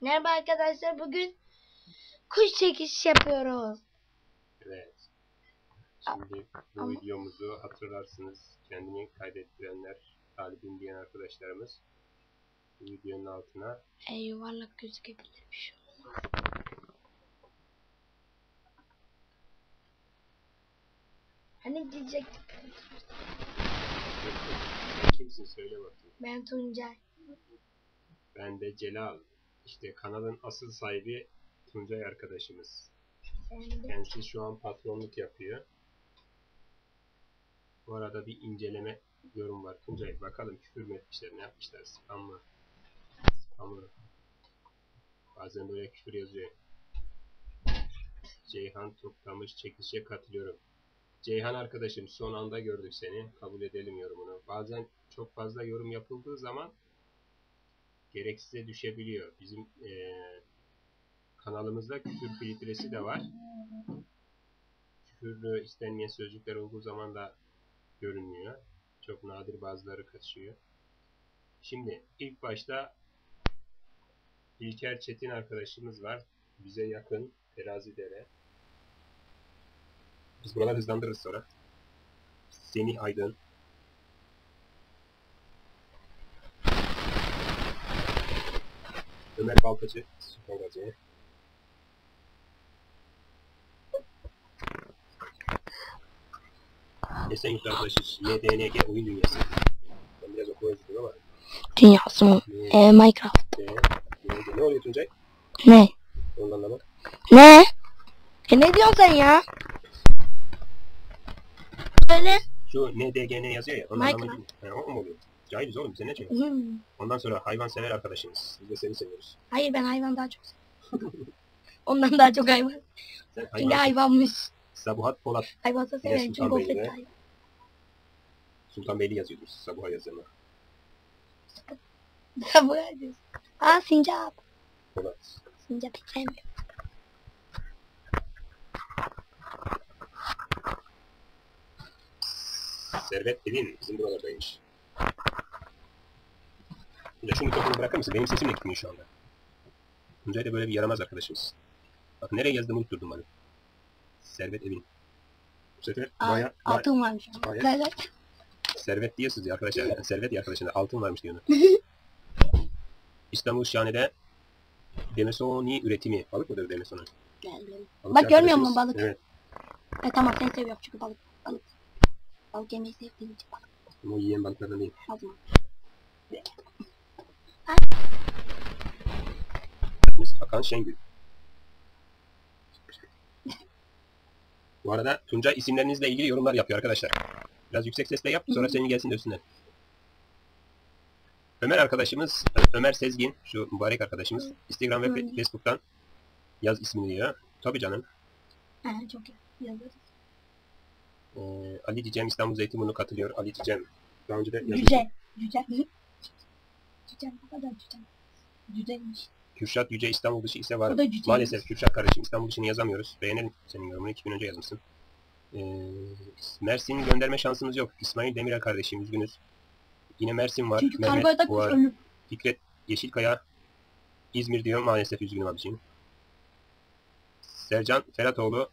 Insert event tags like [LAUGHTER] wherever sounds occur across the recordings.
Merhaba arkadaşlar bugün kuş çekiş yapıyoruz. Evet. Şimdi bu ama- videomuzu hatırlarsınız. Kendini kaydettirenler, talibim diyen arkadaşlarımız bu videonun altına E, yuvarlak gözükebilir bir şey olmaz. Hani diyecektim. Kimsin söyle bakayım. Ben Tuncay. Ben de Celal. İşte kanalın asıl sahibi Tuncay arkadaşımız. Kendisi şu an patronluk yapıyor. Bu arada bir inceleme yorum var. Tuncay bakalım küfür mü etmişler, ne yapmışlar, spam mı? Spam mı? Bazen böyle küfür yazıyor. Ceyhan Toklamış çekilişe katılıyorum. Ceyhan arkadaşım son anda gördük seni. Kabul edelim yorumunu. Bazen çok fazla yorum yapıldığı zaman gereksize düşebiliyor. Bizim eee, kanalımızda küfür filtresi de var. Küfürlü istenmeyen sözcükler olduğu zaman da görünmüyor. Çok nadir bazıları kaçıyor. Şimdi ilk başta İlker Çetin arkadaşımız var. Bize yakın Terazidere. Biz buraları hızlandırırız sonra. Semih Aydın. Ömer Baltacı. Süper Gazete. Esenyurt arkadaşız. YDNG oyun dünyası. Ben biraz okuma yazdım ama. Dünyası mı? Ne, E, Minecraft. ne, oluyor Tuncay? Ne? Onun anlamı. Ne? E ne diyorsun sen ya? Söyle. Şu NDGN yazıyor ya. Onun Minecraft. anlamı değil mi? Ha, o mu oluyor? Cahiliz oğlum bize ne? Hmm. Ondan sonra hayvan sever arkadaşımız. Biz de seni seviyoruz. Hayır ben hayvan daha çok seviyorum. [LAUGHS] Ondan daha çok hayvan. Sen Çünkü hayvan. hayvanmış. Sabuhat Polat. Hayvansa severim çünkü Sultan gofret de hayvan. Sultanbeyli yazıyordur. Sabuha bu ne diyorsun? Aa sincap. Polat. Sincap hiç sevmiyorum. Servet Evin bizim buralardaymış. Ya şu mikrofonu bırakır mısın? Benim sesim gitmiyor şu anda. Tuncay da böyle bir yaramaz arkadaşımız. Bak nereye yazdığımı unutturdum bana. Servet Evin. Bu sefer Aa, baya, altın varmış. Evet. servet diyorsunuz ya arkadaşlar. Yani servet ya arkadaşlar. Altın varmış diyorlar. [LAUGHS] İstanbul Şahane'de Demesoni üretimi. Balık mıdır Demesoni? Geldim. Bak görmüyor musun balık? Evet. E tamam seni seviyorum çünkü balık. Balık. Balık yemeyi sevdiğim için. Ama o yiyen balıklardan değil. Azma. Biz Hakan Şengül. Bu arada Tuncay isimlerinizle ilgili yorumlar yapıyor arkadaşlar. Biraz yüksek sesle yap sonra senin gelsin de üstüne. Ömer arkadaşımız, Ömer Sezgin, şu mübarek arkadaşımız. Instagram ve Facebook'tan yaz ismini diyor. Tabii canım. He çok iyi. Yazarız. Ee, Ali Cicem İstanbul Zeytinburnu katılıyor. Ali Cicem. Daha önce de yazmıştım. Cüce. Cüce. Cüce ne kadar cüce. Cüceymiş. Kürşat Yüce İstanbul dışı ise var. O da cüceymiş. Maalesef Kürşat kardeşim İstanbul dışını yazamıyoruz. Beğenelim senin yorumunu. 2000 önce yazmışsın. Ee, Mersin gönderme şansımız yok. İsmail Demirel kardeşim üzgünüz. Yine Mersin var. Çünkü Mehmet kargoda kuş var. ölür. Fikret Yeşilkaya. İzmir diyor. Maalesef üzgünüm abiciğim. Sercan Feratoğlu.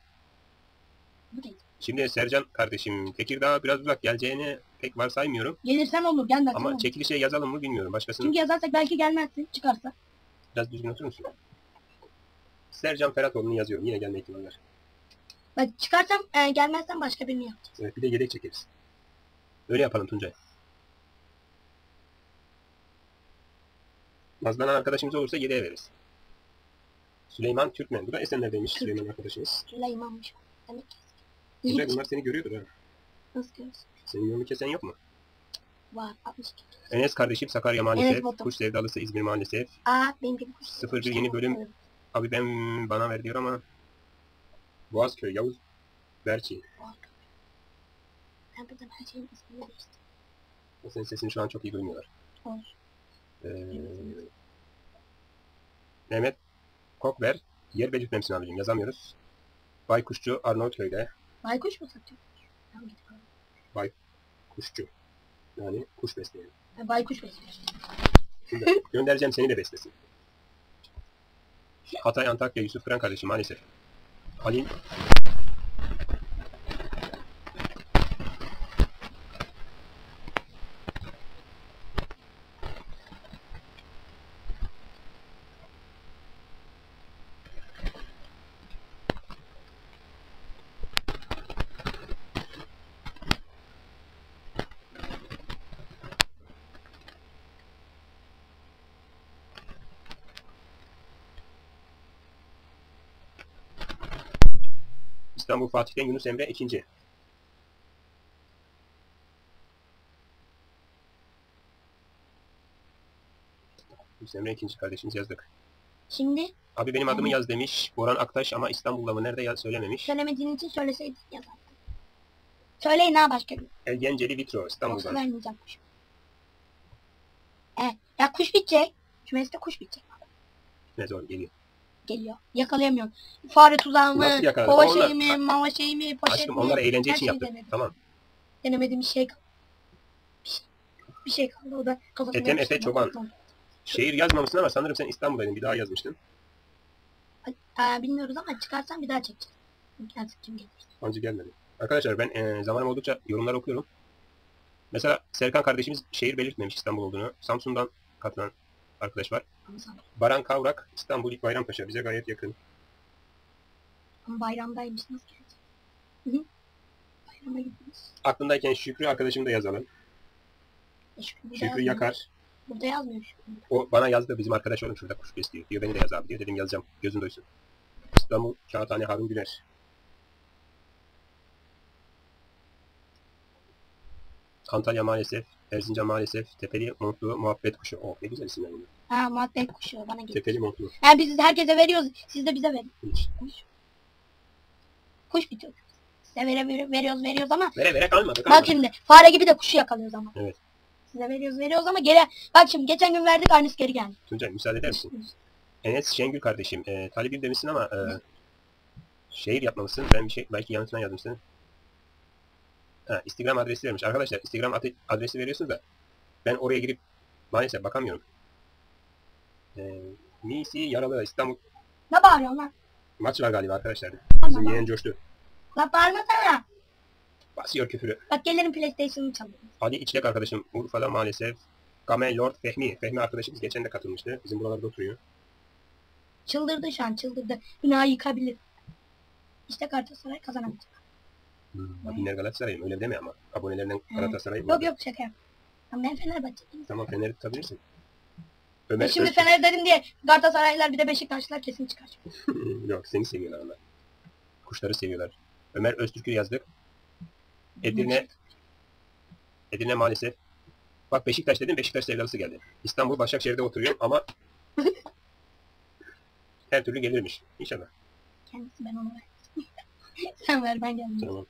Bu değil. Şimdi Sercan kardeşim Tekirdağ biraz uzak geleceğini pek varsaymıyorum. Gelirsen olur gelmezsen Ama olur. çekilişe yazalım mı bilmiyorum. Başkasının Çünkü yazarsak belki gelmezsin çıkarsa. biraz düzgün oturur musun? Sercan Feratoğlu'nu yazıyorum. Yine gelme ihtimali var. Bak çıkarsam e, gelmezsen başka birini yapacağız. Evet, bir de yedek çekeriz. Öyle yapalım Tuncay. Nazlanan arkadaşımız olursa yedeğe veririz. Süleyman Türkmen. Bu da Esenler'deymiş. Süleyman arkadaşımız. Süleyman'mış. Demek ki. Hiç. bunlar seni görüyordur ha. Nasıl görüyorsun? Senin yolunu kesen yok mu? Var. 62. Enes kardeşim Sakarya maalesef. Botum. Kuş sevdalısı İzmir maalesef. Aa benim gibi kuş. Sıfırcı yeni bölüm. Abi ben bana ver diyor ama. Boğazköy Yavuz Berçi. Ben buradan her şeyin ismini değiştirdim. Senin sesini şu an çok iyi duymuyorlar. Olur. Ee, Mehmet Kokber. Yer belirtmemişsin abicim yazamıyoruz. Baykuşçu Arnavutköy'de. Baykuş mu satıyor? Tamam git bakalım. Kuşçu. Yani kuş besleyelim. Ha, Baykuş besliyor. Şimdi göndereceğim seni de beslesin. Hatay, Antakya, Yusuf Kıran kardeşim maalesef. Halil İstanbul Fatih'ten Yunus Emre ikinci. Yunus Emre ikinci kardeşimiz yazdık. Şimdi Abi benim adımı yaz demiş. Boran Aktaş ama İstanbul'da mı nerede yaz söylememiş. söylemediğin için söyleseydin yazardım. Söyleyin ha başka bir. Elgenceli Vitro Yoksa İstanbul'dan. vermeyeceğim kuş. E, ya kuş bitecek. Kümeste kuş bitecek. Ne zor geliyor. Geliyor. Yakalayamıyorum. Fare tuzağı mı? Nasıl yakaladın? Kova Onlar- şeyi mi? Mama şeyi mi? Poşet Aşkım mi? onları eğlence Her için şeyi yaptık. denedim. Tamam. Denemediğim bir şey kaldı. Bir şey, bir şey kaldı. O da kafasına Ethem yapıştırdım. Efe Çoban. Şehir yazmamışsın ama sanırım sen İstanbul'daydın. Bir daha yazmıştın. Aa, bilmiyoruz ama çıkarsan bir daha çekeceğiz. Artık kim gelir? Hancı gelmedi. Arkadaşlar ben e, zamanım oldukça yorumlar okuyorum. Mesela Serkan kardeşimiz şehir belirtmemiş İstanbul olduğunu. Samsun'dan katılan arkadaş var. Baran Kavrak İstanbul İlk Bayrampaşa bize gayet yakın. ama bayramdaymış nasıl gelecek? Hı hı. Bayrama gittiniz. Aklındayken Şükrü arkadaşımı da yazalım. E, Şükrü, burada Şükrü yazmıyor. Yakar. Burada yazmıyor Şükrü. O bana yazdı bizim arkadaş oğlum şurada kuş besliyor diyor. Beni de yaz abi diyor. Dedim yazacağım. Gözün doysun. İstanbul Kağıthane Harun Güler. Antalya maalesef. Erzincan maalesef. Tepeli Montlu Muhabbet Kuşu. Oh ne güzel isimler bunlar. Ha muhabbet kuşu bana gelir. Tepeli Montlu. Ha biz herkese veriyoruz. Siz de bize verin. Hiç. Kuş. Kuş bitiyor. Size vere, vere- veriyoruz veriyoruz ama Vere vere kalmadı. bak kalmadı. şimdi fare gibi de kuşu yakalıyoruz ama. Evet. Size veriyoruz veriyoruz ama geri bak şimdi geçen gün verdik aynısı geri geldi. Tuncay müsaade eder misin? Enes Şengül kardeşim. E, talibim demişsin ama e, şehir yapmamışsın. Ben bir şey belki yanlışından yazdım seni. Ha, Instagram adresi vermiş. Arkadaşlar Instagram adresi veriyorsunuz da ben oraya girip maalesef bakamıyorum. E, Nisi Yaralı İstanbul Ne bağırıyorsun lan? maç var galiba arkadaşlar. Bizim Tamam. yeğen coştu. Lan bağırmasana. Basıyor küfürü. Bak gelirim PlayStation'ı çalıyorum. Ali İçlek arkadaşım Urfa'da maalesef. Gamel Lord Fehmi. Fehmi arkadaşımız geçen de katılmıştı. Bizim buralarda oturuyor. Çıldırdı şu an çıldırdı. Günahı yıkabilir. İşte Galatasaray kazanamayacak. Hmm. Abinler Galatasaray'ım öyle deme ama. Abonelerinden Hı. Galatasaray'ım. Yok yok şaka yaptım. Lan Ben Fenerbahçeliyim. Tamam Fener'i tutabilirsin. E Ömer şimdi Öztürk- Fener dedim diye Galatasaraylılar bir de Beşiktaşlılar kesin çıkar. Yok seni seviyorlar onlar. Kuşları seviyorlar. Ömer Öztürk'ü yazdık. Edirne, Edirne maalesef. Bak Beşiktaş dedim Beşiktaş sevdalısı geldi. İstanbul Başakşehir'de oturuyor ama [LAUGHS] her türlü gelirmiş. İnşallah. Kendisi ben onu ver. [LAUGHS] Sen ver ben geldim. Tamam.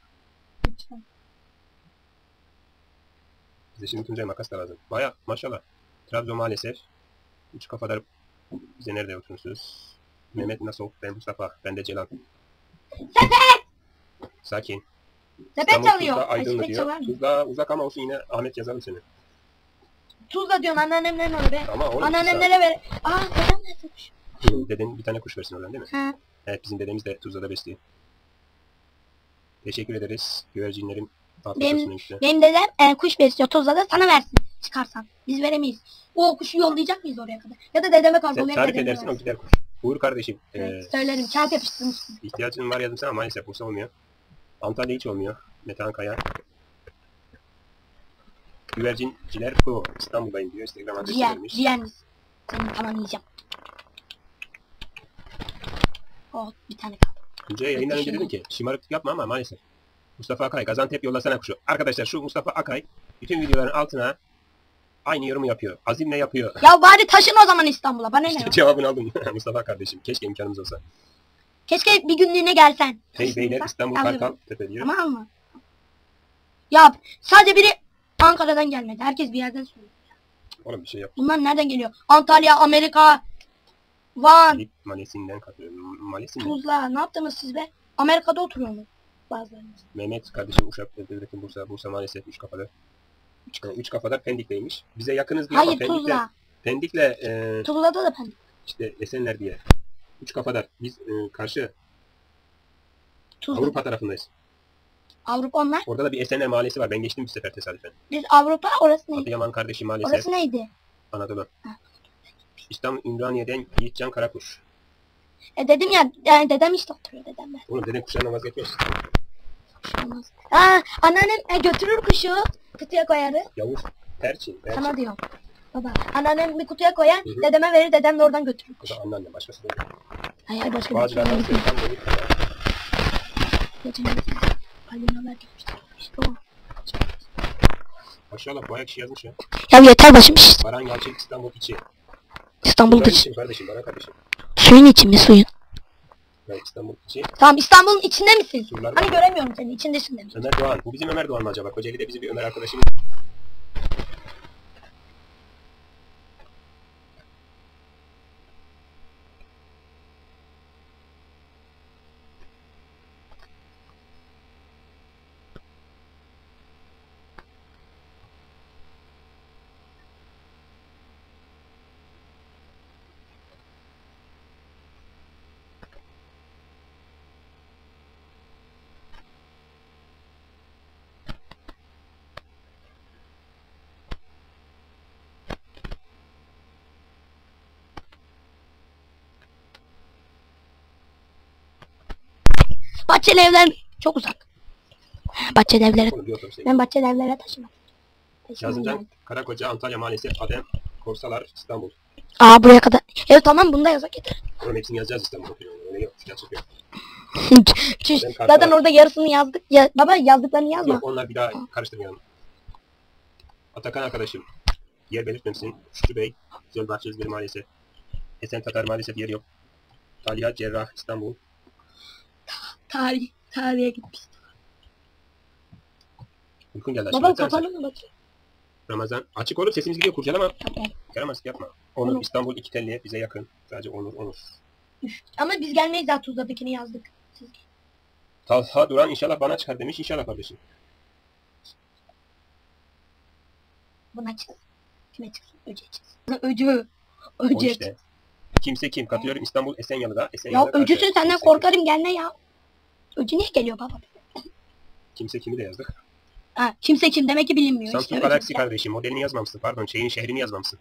Bize şimdi Tuncay makas da lazım. Baya maşallah. Trabzon maalesef. Üç kafadar bize nerede oturursunuz? Mehmet Nasov, ben Mustafa, ben de Celal. Sakin. Sepet İstanbul çalıyor. Tuzla Ay Aydınlı sepet diyor. çalar mı? Tuzla uzak ama olsun yine Ahmet yazalım seni. Tuzla diyorsun anneannemden onu be. Ama oğlum Anneannemlere ver. Aa dedem nerede kuş? Hı, Deden bir tane kuş versin oradan değil mi? Ha. Evet bizim dedemiz de Tuzla'da besliyor. Teşekkür ederiz. Güvercinlerin afiyet Benim-. Benim dedem e, kuş besliyor. Tuzla da sana versin. Çıkarsan. Biz veremeyiz. O kuşu yollayacak mıyız oraya kadar? Ya da dedeme kargolayıp tarif dedeme edersin o versin. gider kuş. Uğur kardeşim. Evet, E, söylerim. Kağıt yapıştırmış. ihtiyacın var yazdım sana maalesef Bursa olmuyor. Antalya hiç olmuyor. Metehan Kaya. Güvercinciler Pro. İstanbul'dayım diyor. Instagram adresi Ciğer. vermiş. Ciğer misin? Seni tamamlayacağım. Oh bir tane kaldı. Tuncay'a yayından önce dedim ki şımarıklık yapma ama maalesef. Mustafa Akay Gaziantep yollasana kuşu. Arkadaşlar şu Mustafa Akay bütün videoların altına aynı yorumu yapıyor. Azimle yapıyor. Ya bari taşın o zaman İstanbul'a. Bana ne? Cevabını aldım [LAUGHS] Mustafa kardeşim. Keşke imkanımız olsa. Keşke bir günlüğüne gelsen. Hey beyler İstanbul Alırım. Kartal Tepe diyor. Tamam mı? Ya sadece biri Ankara'dan gelmedi. Herkes bir yerden söylüyor. Oğlum bir şey yap. Bunlar nereden geliyor? Antalya, Amerika, Van, Filip Malesi'nden katılıyorum. Malesi mi? Tuzla. Ne yaptınız siz be? Amerika'da oturuyor mu? Bazılarınız. Mehmet kardeşim Uşak Devletin Bursa. Bursa maalesef üç kafalı. Üç, üç kafadar Pendik'teymiş. Bize yakınız diye ama Hayır Pendik'le, Tuzla. Pendik'le e, Tuzla'da da pendik. işte Esenler diye. Üç kafadar. Biz e, karşı Tuzla. Avrupa tarafındayız. Avrupa onlar. Orada da bir Esenler mahallesi var. Ben geçtim bir sefer tesadüfen. Biz Avrupa orası neydi? Adıyaman kardeşi maalesef. Orası neydi? Anadolu. Ha. İstanbul Ümraniye'den Yiğitcan Karakuş. E dedim ya yani dedem işte oturuyor dedem ben. Oğlum deden kuşlarına vazgeçmez. Olmaz. Aa anneannem e, götürür kuşu kutuya koyarı. Yavuz Perçin. Perçin. Sana diyorum. Baba anneannem bir kutuya koyar Hı hı. dedeme verir dedem de oradan götürür. Bu da anneanne başkası değil. Hayır hayır başka bir şey değil. Geçen Halil'e vermişler. İşte o. Maşallah bayağı kişi yazmış ya. Ya yeter başım şişti. Baran Yalçın İstanbul içi. İstanbul için kardeşim, Baran kardeşim. Suyun içi mi suyun? Ben İstanbul içi. Tamam İstanbul'un içinde misin? Surlar Hani göremiyorum seni içindesin demiş. Ömer Doğan. Bu bizim Ömer Doğan mı acaba? Kocaeli'de bizim bir Ömer arkadaşımız. Bahçeli evler çok uzak. Bahçeli evlere ben bahçeli evlere taşımak. Geldi. Karakoca, Antalya maalesef Adem, Korsalar, İstanbul. Aa buraya kadar. Evet tamam bunda yazak yeter. Oğlum hepsini yazacağız İstanbul okuyor. Öyle yok. Gerçek yok. [LAUGHS] Çüş. Zaten orada yarısını yazdık. Ya, baba yazdıklarını yazma. Yok onlar bir daha karıştırmayalım. Atakan arkadaşım. Yer belirtmemişsin. Şükrü Bey. Gölbahçe İzmir maalesef. Esen Tatar maalesef yer yok. Talya Cerrah İstanbul. Tarih. Tarihe gitmiş. Uykun geldi aşkım. kapalı mı bakayım? Ramazan. Açık olup sesimiz gidiyor kurcalama. Tamam. Yaramazlık yapma. Onur Tamam. İstanbul iki telli bize yakın. Sadece Onur Onur. Üf. Ama biz gelmeyiz daha Tuzla'dakini yazdık. Siz Talha Duran inşallah bana çıkar demiş. İnşallah kardeşim. buna çıksın. Kime çıksın? Öce çıksın. Öcü. O Öce. işte. Kimse kim? Katılıyorum İstanbul Esenyalı'da. Ya Esenyalı'da karşı. öcüsün senden Kimse kim? korkarım gelme ya. Öcü niye geliyor baba? Kimse kimi de yazdık. Ha, kimse kim demek ki bilinmiyor. Samsung işte, Galaxy kardeşim. Modelini yazmamışsın. Pardon şeyin şehrini yazmamışsın.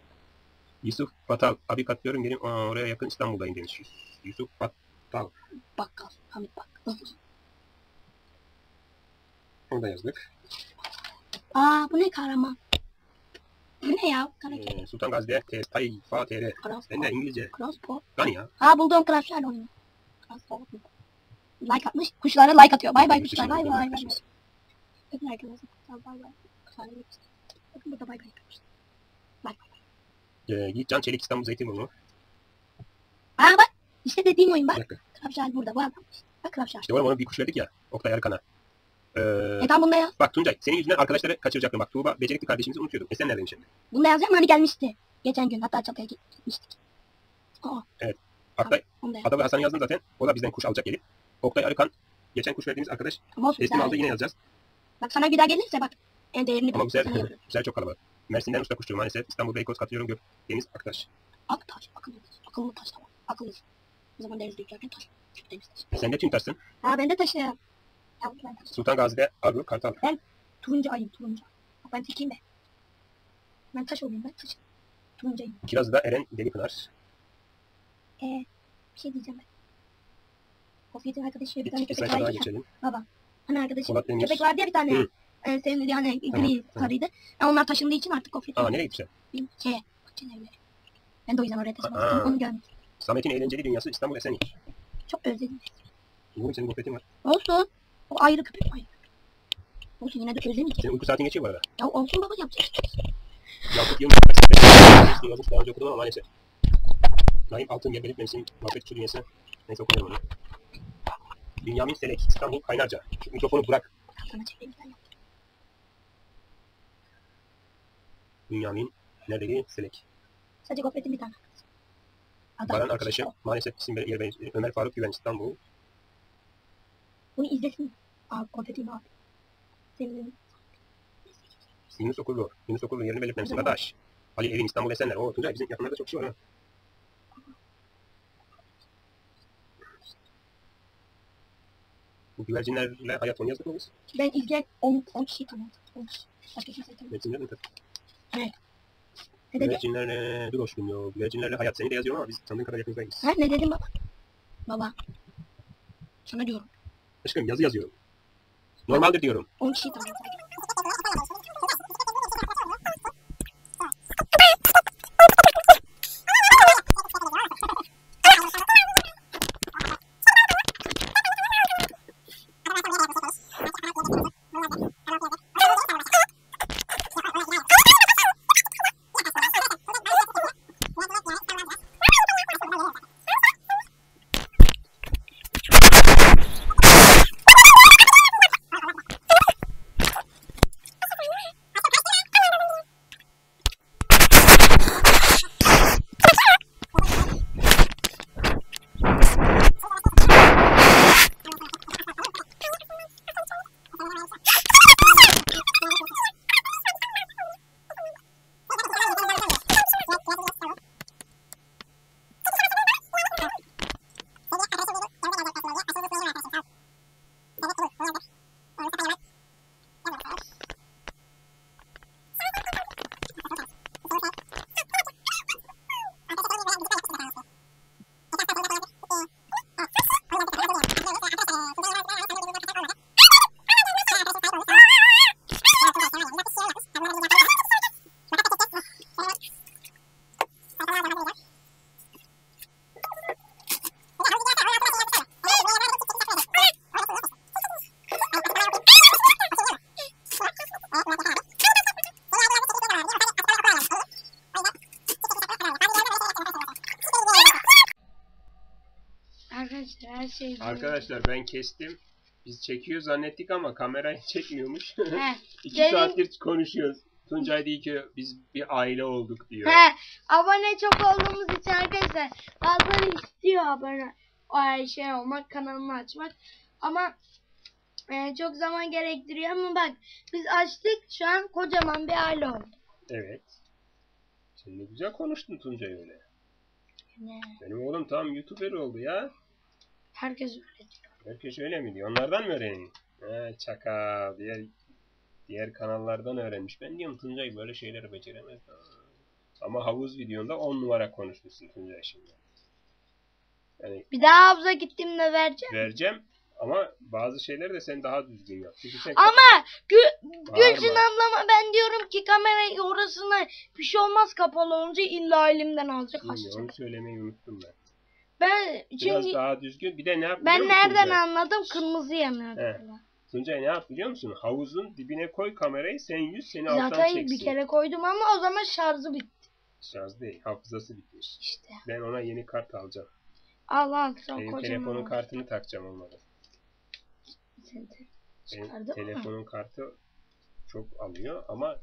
Yusuf Batal. Abi katılıyorum benim aa, oraya yakın İstanbul'dayım demiş. Yusuf Batal. Bakkal. Hamit Bakkal. Onu da yazdık. Aa bu ne kahraman? Bu ne ya? Karakter. Ee, Sultan Gazi'de TS Tayfa TR. Ben de İngilizce. Crossbow. Gani ya. Ha buldum Crash oyunu. Crossbow. Like atmış. Kuşlara like atıyor. Bay bay kuşlar. Bay bay. Bakın arkadaşlar. Bay bay. Kuşlar bay bay. Bakın burada bay bay yapmış. Bay bay. Ee, Yiğitcan Çelik İstanbul Zeytinburnu. Aa bak. İşte dediğim oyun bak. Shell burada. Bu adam. Bak Shell. İşte oğlum ona bir kuş verdik ya. Oktay Arkan'a. Ee, E tamam bunda yaz. bak Tuncay senin yüzünden arkadaşları kaçıracaktım. Bak Tuğba becerikli kardeşimizi unutuyordum. Esen neredeymiş şimdi? Bunda yazacağım hani gelmişti. Geçen gün hatta çatıya gitmiştik. Aa Oktay onu da yaz. Ada ve Hasan'ı yazdın zaten. O da bizden kuş alacak gelip. Oktay Arıkan. Geçen kuş verdiğimiz arkadaş. Olsun. Teslim aldı yine yazacağız. Bak sana bir daha gelirse bak. En değerini Ama bu sefer, bu sefer çok kalabalık. Mersin'den usta kuşçu maalesef. İstanbul Beykoz katılıyorum Gök. Deniz Aktaş. Aktaş. Akıllı. Akıllı taş tamam. Akıllı. O zaman deniz dökerken taş. Temiz taş. Sen de Tüntaş'sın. Ha ben de taşı. Ya ben taşı. Sultan Gazi'de Argu Kartal. Turuncu ayım turuncu. Bak ben tekiyim be. Ben taş olayım ben taş. Turuncu ayım. Kirazlı'da Eren Delipınar. Ee, bir şey diyeceğim ben. Kofiyet'in arkadaşı bir tane köpek vardı ya. Baba. Hani arkadaşım Polat Demir. köpek vardı ya bir tane. Hı. Ee, sevimli hani gri Tamam, tamam. sarıydı. Ya onlar taşındığı için artık Kofiyet'in Aa nereye gitmişler? bir şeye. Bahçeli evleri. Ben de o yüzden oraya istedim. Onu görmek. Samet'in eğlenceli dünyası İstanbul Esenyurt. Çok özledim. Bugün senin gofretin var. Olsun. O ayrı köpek ayrı. Olsun yine de özlemeyeceğim. Senin uyku saatin geçiyor bu arada. Ya olsun baba yapacak. Yakup Yılmaz. Üniversitesi yazmış daha önce okudum ama maalesef. Naim Altın yer belirtmemişsin. Muhabbet dünyası. Neyse okumuyorum onu. Bünyamin Selek İstanbul Kaynarca. Şu mikrofonu bırak. Bünyamin Neredeydi? Selek. Sadece gofretin bir tane. Adam. Baran arkadaşı maalesef isim ver- yer ver- Ömer Faruk Güven İstanbul. Bunu izlesin. Abi gofretin abi. Senin Yunus Okurlu. Yunus Okurlu yerini belirtmemişsin arkadaş. Ali Evin İstanbul Esenler. O Tuncay bizim yakınlarda çok kişi var ha. Bu güvercinlerle hayat onu yazdık mı biz? Ben izleyen 10, 10 kişiyi tanıdım. 10 kişi. Başka tanımadım. Güvercinler mi? Ne dedi? Güvercinlerle dur hoşum diyor. Güvercinlerle hayat seni de yazıyorum ama biz sandığın kadar yakınızdayız. Ha ne dedim baba? Baba. Sana diyorum. Aşkım yazı yazıyorum. Normaldir diyorum. 10 kişiyi tanıdım Arkadaşlar ben kestim. Biz çekiyor zannettik ama kamerayı [LAUGHS] çekmiyormuş. He. İki Derin- saattir konuşuyoruz. Tuncay diyor ki biz bir aile olduk diyor. He, abone çok olduğumuz için arkadaşlar bazıları istiyor abone o şey olmak, kanalını açmak. Ama e, çok zaman gerektiriyor ama bak biz açtık şu an kocaman bir aile olduk. Evet. Sen ne güzel konuştun Tuncay öyle. Ne? Benim oğlum tam YouTuber oldu ya. Herkes öyle diyor. Herkes öyle mi diyor? Onlardan mı öğrenin? He çakal. Diğer diğer kanallardan öğrenmiş. Ben diyorum Tuncay böyle şeyleri beceremez. Ama havuz videonda 10 numara konuşmuşsun Tuncay şimdi. Yani Bir daha havuza gittiğimde vereceğim. vereceğim ama bazı şeyleri de sen daha düzgün yap. Çünkü sen Ama Bağırma. Gülsün ablama ben diyorum ki kamerayı orasına bir şey olmaz kapalı olunca illa elimden alacak açacak. onu söylemeyi unuttum ben. Ben Biraz çünkü daha düzgün. Bir de ne yap ben musun nereden Tuncay? anladım kırmızı yanıyor. He. Tuncay ne yap biliyor musun? Havuzun dibine koy kamerayı sen yüz seni alttan Zaten çeksin. bir kere koydum ama o zaman şarjı bitti Şarj değil hafızası bitmiş. işte. Ben ona yeni kart alacağım. Al al Benim kocaman. telefonun oldu. kartını takacağım olmadı. Sen de Benim çıkardın mı? telefonun kartı çok alıyor ama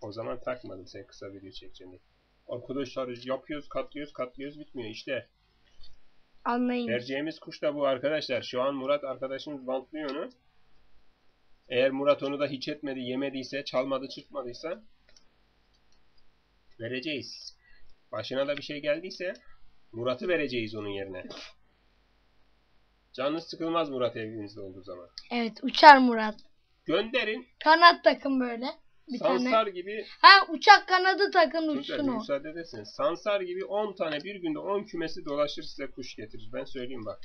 o zaman takmadım sen kısa video çekeceğim diye. Arkadaşlar yapıyoruz katlıyoruz katlıyoruz bitmiyor işte. Anlayın. Vereceğimiz kuş da bu arkadaşlar. Şu an Murat arkadaşımız bantlıyor onu. Eğer Murat onu da hiç etmedi, yemediyse, çalmadı, çırpmadıysa vereceğiz. Başına da bir şey geldiyse Murat'ı vereceğiz onun yerine. Canınız sıkılmaz Murat evinizde olduğu zaman. Evet uçar Murat. Gönderin. Kanat takın böyle. Bir Sansar tane. gibi Ha uçak kanadı takın uçsun o. müsaade ederseniz. Sansar gibi 10 tane bir günde 10 kümesi dolaşır size kuş getirir. Ben söyleyeyim bak.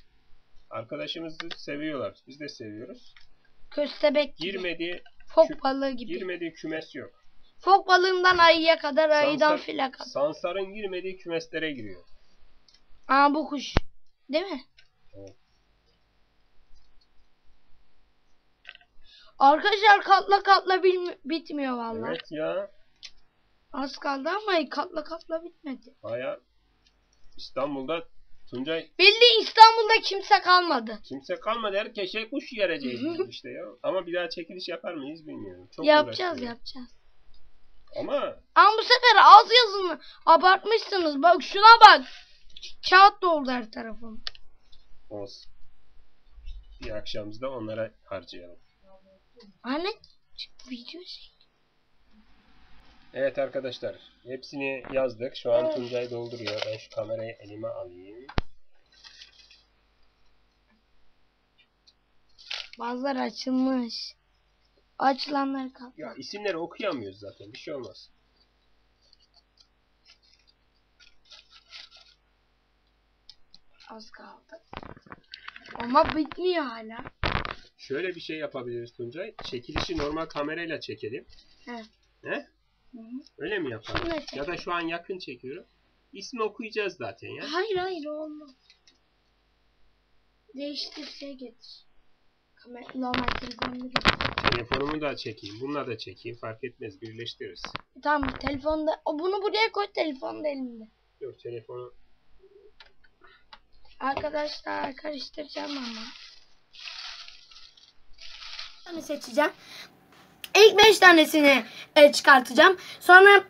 Arkadaşımızı seviyorlar. Biz de seviyoruz. Köstebek gibi. Girmediği, Fok balığı gibi. girmediği kümes yok. Fok balığından ayıya kadar ayıdan Sansar- file kadar. Sansar'ın girmediği kümeslere giriyor. Aa bu kuş. Değil mi? Evet. Arkadaşlar katla katla bitmiyor vallahi. Evet ya. Az kaldı ama katla katla bitmedi. Baya İstanbul'da Tuncay Bildiğin İstanbul'da kimse kalmadı. kimse kalmadı. Herkese kuş yereceğiz biz işte ya. Ama bir daha çekiliş yapar mıyız bilmiyorum. Çok yapacağız yapacağız. Ama Ama bu sefer az yazını abartmışsınız. Bak şuna bak. Kağıt doldu her tarafım. olsun. Bir akşamımızda onlara harcayalım. Anne video. Evet arkadaşlar. Hepsini yazdık. Şu an Tuncay dolduruyor. Ben şu kamerayı elime alayım. Bazıları açılmış. Açılanları kal. Ya isimleri okuyamıyoruz zaten. Bir şey olmaz. Az kaldı. Ama bitmiyor hala. Şöyle bir şey yapabiliriz Tuncay. Çekilişi normal kamerayla çekelim. He. He? Hı hı. Öyle mi yapalım? Ya da şu an yakın çekiyorum. İsmi okuyacağız zaten ya. Hayır hayır olmaz. Değiştir şey getir. Kamera normal telefonunu. Telefonumu da çekeyim. Bununla da çekeyim. Fark etmez. Birleştiririz. Tamam telefonda. O bunu buraya koy telefon da elimde. Yok telefonu. Arkadaşlar karıştıracağım ama. Tane seçeceğim. İlk 5 tanesini e, çıkartacağım. Sonra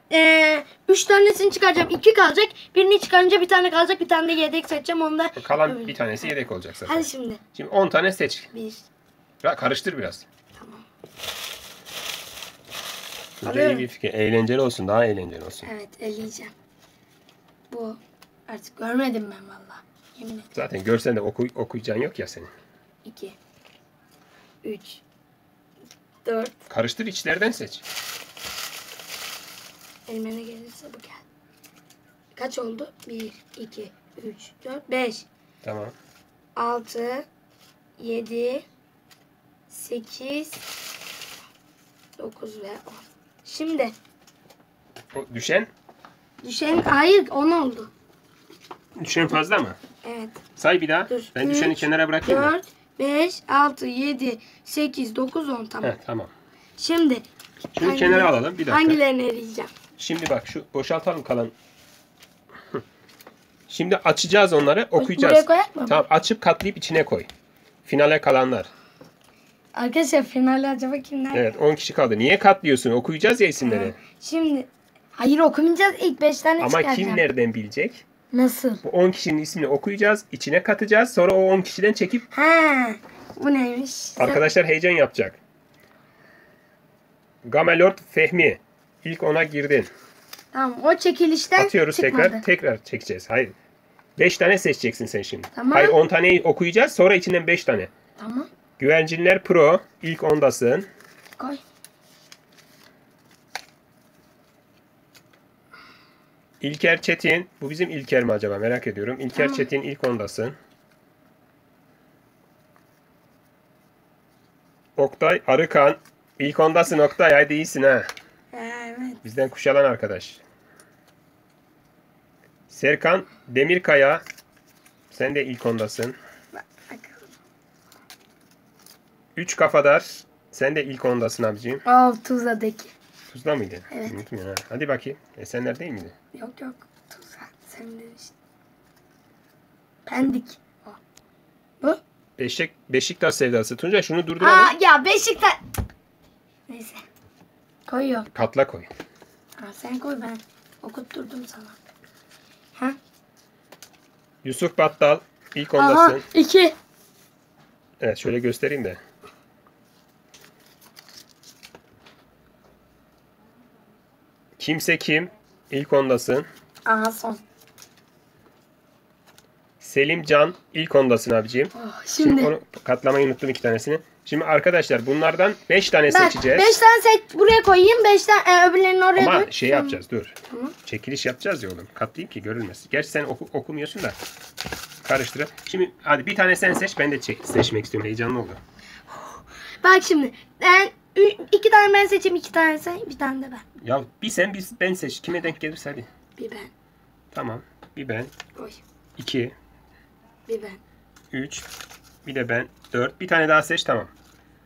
3 tanesini çıkaracağım. 2 kalacak. Birini çıkarınca bir tane kalacak. Bir tane de yedek seçeceğim. Onu da Kalan bir tanesi yedek olacak zaten. Hadi şimdi. Şimdi 10 tane seç. 1 Ya karıştır biraz. Tamam. Tuncay iyi bir fikir. Eğlenceli olsun. Daha eğlenceli olsun. Evet eleyeceğim. Bu artık görmedim ben valla. Yemin ederim. Zaten görsen de oku, okuyacağın yok ya senin. 2 3 4 Karıştır içlerden seç. Elime ne gelirse bu gel. Kaç oldu? 1 2 3 4 5 Tamam. 6 7 8 9 ve 10. Şimdi O düşen düşen hayır 10 oldu. düşen fazla mı? Evet. Say bir daha. Dur. Ben düşeni Üç, kenara bırakayım mı? 4 5 6 7 8 9 10 tamam. Heh, tamam. Şimdi Şunu hangi- kenara alalım. Bir dakika. Hangilerini eleyeceğim? Şimdi bak şu boşaltalım kalan. Şimdi açacağız onları okuyacağız. Buraya koyak mı? Tamam açıp katlayıp içine koy. Finale kalanlar. Arkadaşlar finalde acaba kimler? Evet 10 kişi kaldı. Niye katlıyorsun? Okuyacağız ya isimleri. Şimdi hayır okumayacağız ilk 5 tane Ama çıkaracağım. kim nereden bilecek? Nasıl? Bu 10 kişinin ismini okuyacağız. içine katacağız. Sonra o 10 kişiden çekip Ha, bu neymiş? arkadaşlar heyecan yapacak. Gamelord Fehmi. İlk ona girdin. Tamam o çekilişten Atıyoruz çıkmadı. tekrar. Tekrar çekeceğiz. Hayır. 5 tane seçeceksin sen şimdi. Tamam. Hayır 10 taneyi okuyacağız. Sonra içinden 5 tane. Tamam Güvercinler Pro. ilk ondasın. koy. İlker Çetin. Bu bizim İlker mi acaba? Merak ediyorum. İlker Tamam. Çetin ilk ondasın. Oktay Arıkan. İlk ondasın Oktay. Haydi iyisin ha. Evet. Bizden kuşalan arkadaş. Serkan Demirkaya. Sen de ilk ondasın. Üç kafadar. Sen de ilk ondasın abiciğim. Oh Tuzla'daki. Tuzla mıydı? Evet. Unutmuyorum ha. Hadi bakayım. Esenler değil miydi? Yok yok Tuzla. Sen demiştin. Pendik. O. Bu? Beşik, Beşiktaş sevdası. Tuncay şunu durduralım. Aa ya Beşiktaş. Neyse. Koyuyorum. Katla koy. Ha, sen koy ben okutturdum sana. Ha? Yusuf Battal. ilk Aha ondasın. iki. Evet şöyle göstereyim de. Kimse kim? İlk ondasın. Aha son. Selim Can. ilk ondasın abiciğim. Oh, Şimdi, şimdi. onu katlamayı unuttum iki tanesini. Şimdi arkadaşlar bunlardan 5 tane Ben seçeceğiz. 5 tane seç buraya koyayım. 5 tane e, öbürlerini oraya koy. Ama şey Sonra- yapacağız dur. Tamam. Çekiliş yapacağız ya oğlum. Katlayayım ki görülmez. Gerçi sen oku- okumuyorsun da. Karıştır. Şimdi hadi bir tane sen seç. Ben de çek seçmek istiyorum. Heyecanlı oldu. Bak şimdi. Ben iki tane ben seçeyim. iki tane sen. Bir tane de ben. Ya bir sen bir ben seç. Kime denk gelirse hadi. Bir ben. Tamam. Bir ben. Koy. iki, Bir ben. üç, bir de ben. Dört. Bir tane daha seç tamam.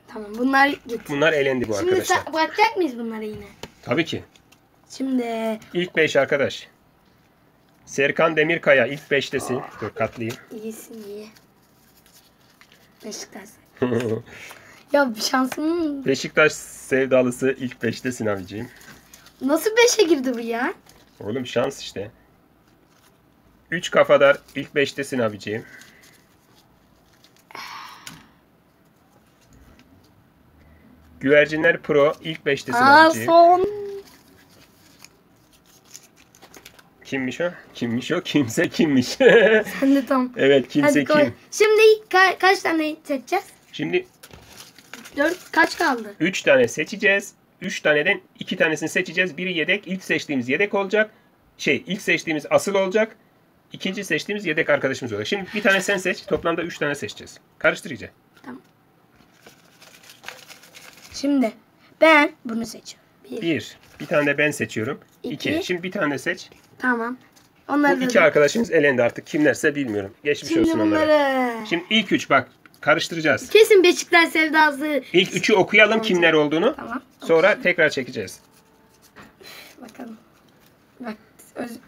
Tamam bunlar git. Bunlar elendi bu Şimdi arkadaşlar. sen bakacak mıyız bunları yine? Tabii ki. Şimdi İlk beş arkadaş. Serkan Demirkaya ilk beştesin. Dur katlayayım. iyisin iyi. Beşiktaş. [LAUGHS] Ya bir şansım Beşiktaş sevdalısı ilk beştesin abiciğim. nasıl beşe girdi bu ya? Oğlum şans işte. Üç kafadar ilk beştesin abiciğim. Güvercinler Pro ilk beştesin Aa abiciğim. son. Kimmiş o? Kimmiş o? Kimse kimmiş. Sen de tam. [LAUGHS] evet kimse Hadi koy. kim. Şimdi ka- kaç tane seçeceğiz? Şimdi Dört. Kaç kaldı? 3 tane seçeceğiz. 3 taneden 2 tanesini seçeceğiz. Biri yedek. İlk seçtiğimiz yedek olacak. Şey ilk seçtiğimiz asıl olacak. İkinci seçtiğimiz yedek arkadaşımız olacak. Şimdi bir tane sen seç. Toplamda 3 tane seçeceğiz. Karıştır iyice. Şimdi ben bunu seçiyorum. Bir. Bir. Bir tane de ben seçiyorum. İki. İki. Şimdi bir tane seç. Tamam. Onları Bu da- iki arkadaşımız elendi artık. Kimlerse bilmiyorum. Geçmiş Şimdi olsun onlara. bunları. Şimdi ilk üç bak karıştıracağız. Kesin Beşiktaş sevdası. İlk üçü okuyalım Olacak. kimler olduğunu. Tamam. Sonra tekrar çekeceğiz. Bakalım. Bak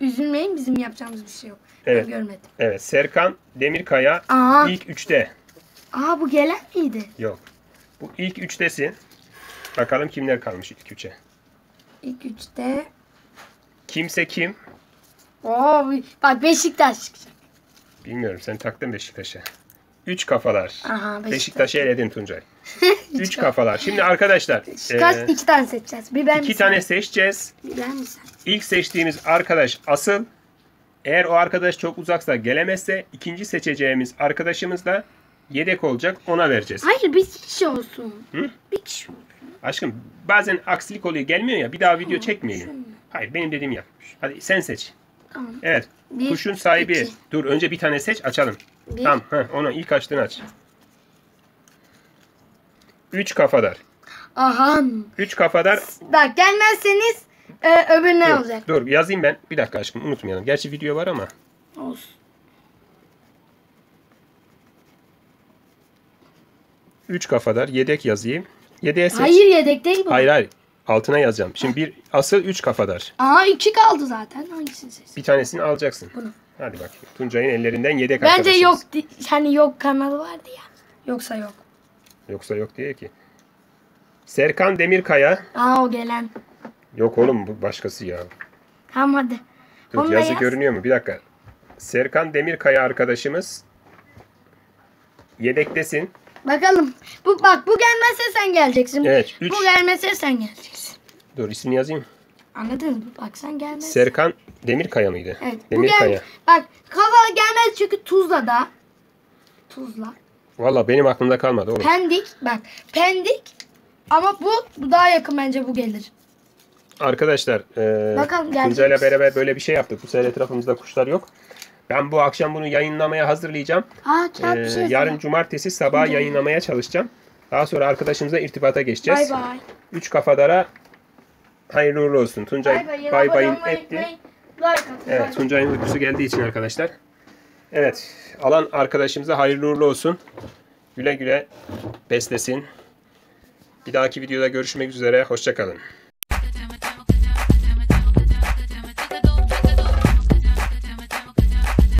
üzülmeyin bizim yapacağımız bir şey yok. Evet. Ben görmedim. Evet. Serkan Demirkaya Aa, ilk üçte. aa bu gelen miydi? Yok. Bu ilk üçtesin. Bakalım kimler kalmış ilk üçe. İlk üçte. Kimse kim? Oo, bak Beşiktaş çıkacak. Bilmiyorum. Sen taktın Beşiktaş'a. Üç kafalar. Aha Beşiktaş. Beşiktaş'ı eledin Tuncay. [LAUGHS] Üç kafalar. Şimdi arkadaşlar Kaç? e, iki tane seçeceğiz. Bir ben iki bir tane sen. seçeceğiz. Bir ben bir sen. İlk seçtiğimiz arkadaş asıl. Eğer o arkadaş çok uzaksa gelemezse ikinci seçeceğimiz arkadaşımız da yedek olacak. Ona vereceğiz. Hayır bir kişi olsun. Hı? Bir kişi olsun. Aşkım bazen aksilik oluyor gelmiyor ya bir daha video çekmeyelim. Şunu. Hayır benim dediğimi yap. Hadi sen seç. Tamam. Evet. Bir, Kuşun sahibi. iki. Dur önce bir tane seç açalım. Bir. Tamam. Heh, onu ilk açtığını aç. Üç kafadar. Aha. Üç kafadar. Bak gelmezseniz e, öbür ne Dur, olacak? dur yazayım ben. Bir dakika aşkım unutmayalım. Gerçi video var ama. Olsun. Üç kafadar. Yedek yazayım. Yedeğe seç. Hayır yedek değil bu. Hayır hayır. Altına yazacağım. Şimdi bir asıl üç kafadar. Aa iki kaldı zaten. Hangisini seçsin? Bir tanesini alacaksın. Bunu. Hadi bak. Tuncay'ın ellerinden yedek Bence arkadaşımız. yok. di- Hani yok kanalı vardı ya. Yoksa yok. Yoksa yok diye ki. Serkan Demirkaya. Aa o gelen. Yok oğlum bu başkası ya. Tamam hadi. Dur Onu yazı yaz. görünüyor mu? Bir dakika. Serkan Demirkaya arkadaşımız. Yedektesin. Bakalım. Bu bak bu gelmezse sen geleceksin. Evet. 3. Bu gelmezse sen geleceksin. Dur ismini yazayım. Anladın mı? Bak sen gelmezsin. Serkan Demirkaya mıydı? Evet. Bu Demirkaya. gel. Bak kafa gelmez çünkü Tuzla'da. Tuzla. Valla benim aklımda kalmadı oğlum. Pendik. Bak Pendik. Ama bu bu daha yakın bence bu gelir. Arkadaşlar e, Bakalım Tuncay'la beraber böyle bir şey yaptık. Bu sefer etrafımızda kuşlar yok. Ben bu akşam bunu yayınlamaya hazırlayacağım. Aa E, bir şey yarın cumartesi sabah yayınlamaya çalışacağım. Daha sonra arkadaşımıza irtibata geçeceğiz. Bay bay. Üç kafadara hayırlı uğurlu olsun. Tuncay Bay bay. bay bayın etti. Bay bay. Evet Tuncay'ın uykusu geldiği için arkadaşlar. Evet alan arkadaşımıza hayırlı uğurlu olsun. Güle güle beslesin. Bir dahaki videoda görüşmek üzere. Hoşçakalın.